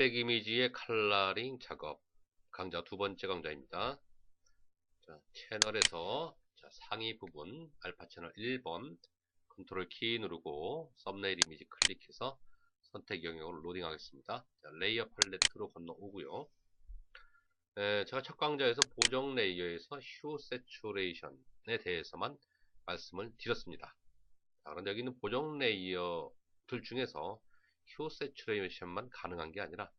흑백 이미지의 컬러링 작업 강좌 두 번째 강좌입니다. 자, 채널에서 자, 상위 부분 알파 채널 1번 컨트롤 키 누르고 썸네일 이미지 클릭해서 선택 영역을 로딩 하겠습니다. 자, 레이어 팔레트로 건너오고요. 에, 제가 첫 강좌에서 보정 레이어에서 휴 세츄레이션에 대해서만 말씀을 드렸습니다. 자, 그런데 여기 있는 보정 레이어들 중에서 휴 세츄레이션만 가능한 게 아니라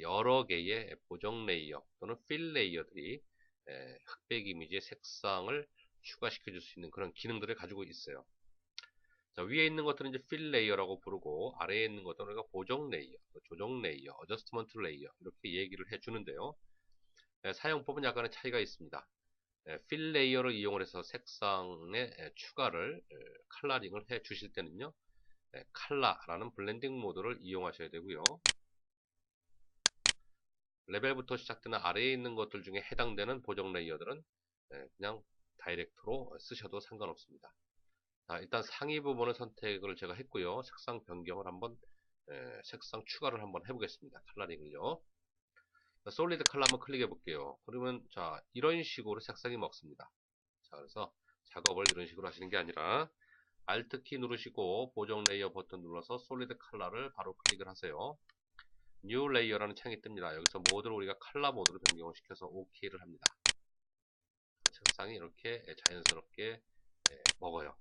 여러 개의 보정 레이어 또는 필 레이어들이 흑백 이미지의 색상을 추가시켜 줄 수 있는 그런 기능들을 가지고 있어요. 자, 위에 있는 것들은 이제 필 레이어라고 부르고 아래에 있는 것들은 우리가 보정 레이어, 조정 레이어, 어저스트먼트 레이어 이렇게 얘기를 해 주는데요. 사용법은 약간의 차이가 있습니다. 필 레이어를 이용해서 색상의 추가를 컬러링을 해 주실 때는요. 칼라라는 블렌딩 모드를 이용하셔야 되고요. 레벨부터 시작되는 아래에 있는 것들 중에 해당되는 보정 레이어들은 그냥 다이렉트로 쓰셔도 상관없습니다. 자, 일단 상위 부분을 선택을 제가 했고요. 색상 변경을 한번 색상 추가를 한번 해보겠습니다. 컬러링을요. 솔리드 컬러 한번 클릭해 볼게요. 그러면 자 이런 식으로 색상이 먹습니다. 자 그래서 작업을 이런 식으로 하시는 게 아니라 Alt 키 누르시고 보정 레이어 버튼 눌러서 솔리드 컬러를 바로 클릭을 하세요. New 레이어라는 창이 뜹니다. 여기서 모드를 우리가 컬러 모드로 변경을 시켜서 OK를 합니다. 색상이 이렇게 자연스럽게 먹어요.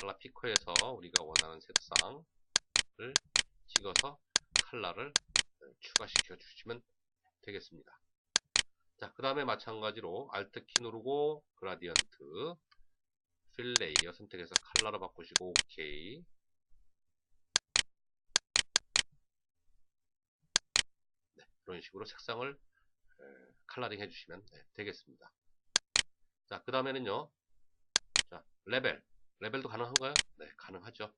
컬러 피커에서 우리가 원하는 색상을 찍어서 컬러를 추가시켜 주시면 되겠습니다. 자, 그 다음에 마찬가지로 Alt 키 누르고 그라디언트 필 레이어 선택해서 컬러로 바꾸시고 OK 네, 이런 식으로 색상을 컬러링 해주시면 네, 되겠습니다. 자, 그 다음에는요. 자, 레벨. 레벨도 가능한가요? 네, 가능하죠.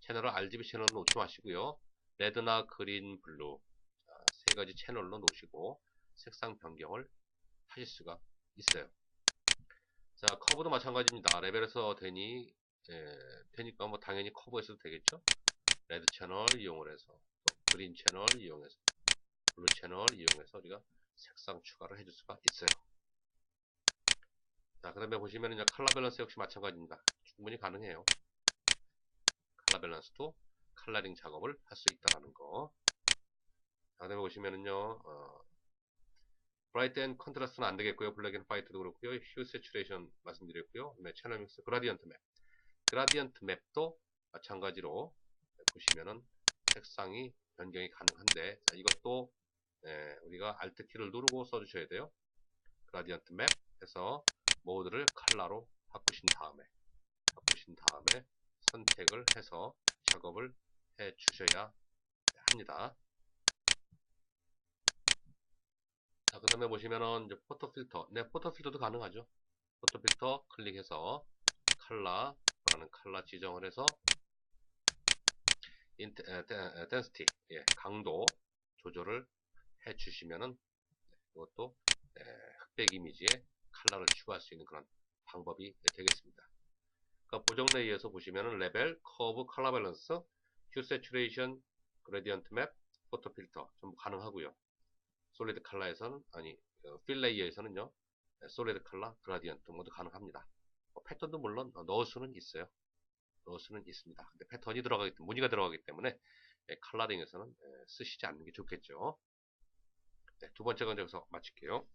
채널을 RGB 채널로 놓지 마시고요. 레드나 그린, 블루 자, 세 가지 채널로 놓으시고 색상 변경을 하실 수가 있어요. 자, 커브도 마찬가지입니다. 레벨에서 되니, 예, 되니까 뭐 당연히 커브에서도 되겠죠? 레드 채널 이용을 해서, 그린 채널 이용해서, 블루 채널 이용해서 우리가 색상 추가를 해줄 수가 있어요. 자, 그 다음에 보시면은 컬러 밸런스 역시 마찬가지입니다. 충분히 가능해요. 컬러 밸런스도 컬러링 작업을 할 수 있다는 거. 자, 그 다음에 보시면은요, 어, 브라이트 앤 컨트라스트는 안 되겠고요. 블랙 앤 화이트도 그렇고요. 휴 세츄레이션 말씀드렸고요. 그다음에 채널 믹스 그라디언트 맵. 그라디언트 맵도 마찬가지로 보시면은 색상이 변경이 가능한데 자, 이것도 예, 우리가 Alt 키를 누르고 써주셔야 돼요. 그라디언트 맵 해서 모드를 컬러로 바꾸신 다음에 바꾸신 다음에 선택을 해서 작업을 해 주셔야 합니다. 자, 그 다음에 보시면은 이제 포토 필터. 네, 포토 필터도 가능하죠. 포토 필터 클릭해서 컬러라는 컬러 지정을 해서 인트, 에, 에, 덴스티, 예, 강도 조절을 해 주시면은 이것도 에, 흑백 이미지에 컬러를 추가할 수 있는 그런 방법이 되겠습니다. 그러니까 보정 레이에서 보시면은 레벨, 커브, 컬러 밸런스, 휴 세츄레이션, 그레디언트 맵, 포토 필터 전부 가능하고요. 솔리드 컬러에서는 아니 필 레이어에서는요 솔리드 컬러 그라디언트 모두 가능합니다. 뭐, 패턴도 물론 넣을 수는 있어요. 넣을 수는 있습니다. 근데 패턴이 들어가기 때문에 무늬가 들어가기 때문에 예, 컬러링에서는 예, 쓰시지 않는 게 좋겠죠. 네, 두 번째 여기서 마칠게요